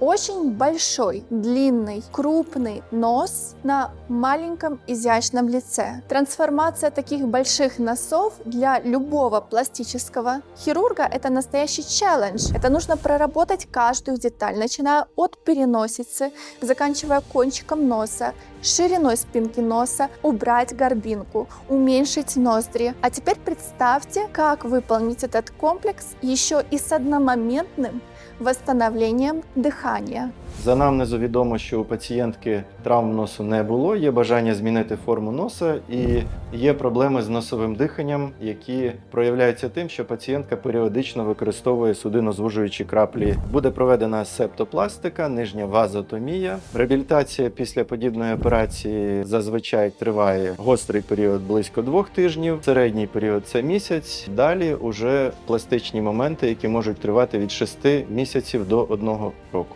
Очень большой, длинный, крупный нос на маленьком изящном лице. Трансформация таких больших носов для любого пластического хирурга – это настоящий челлендж. Это нужно проработать каждую деталь, начиная от переносицы, заканчивая кончиком носа, шириной спинки носа, убрать горбинку, уменьшить ноздри. А теперь представьте, как выполнить этот комплекс еще и с одномоментным восстановлением дыхания. За анамнезу відомо, що у пацієнтки травм носу не було, є бажання змінити форму носа і є проблеми з носовим диханням, які проявляються тим, що пацієнтка періодично використовує судинозвужуючі краплі. Буде проведена септопластика, нижня вазотомія. Реабілітація після подібної операції зазвичай триває гострий період близько двох тижнів, середній період це місяць. Далі уже пластичні моменти, які можуть тривати від 6 місяців до одного року.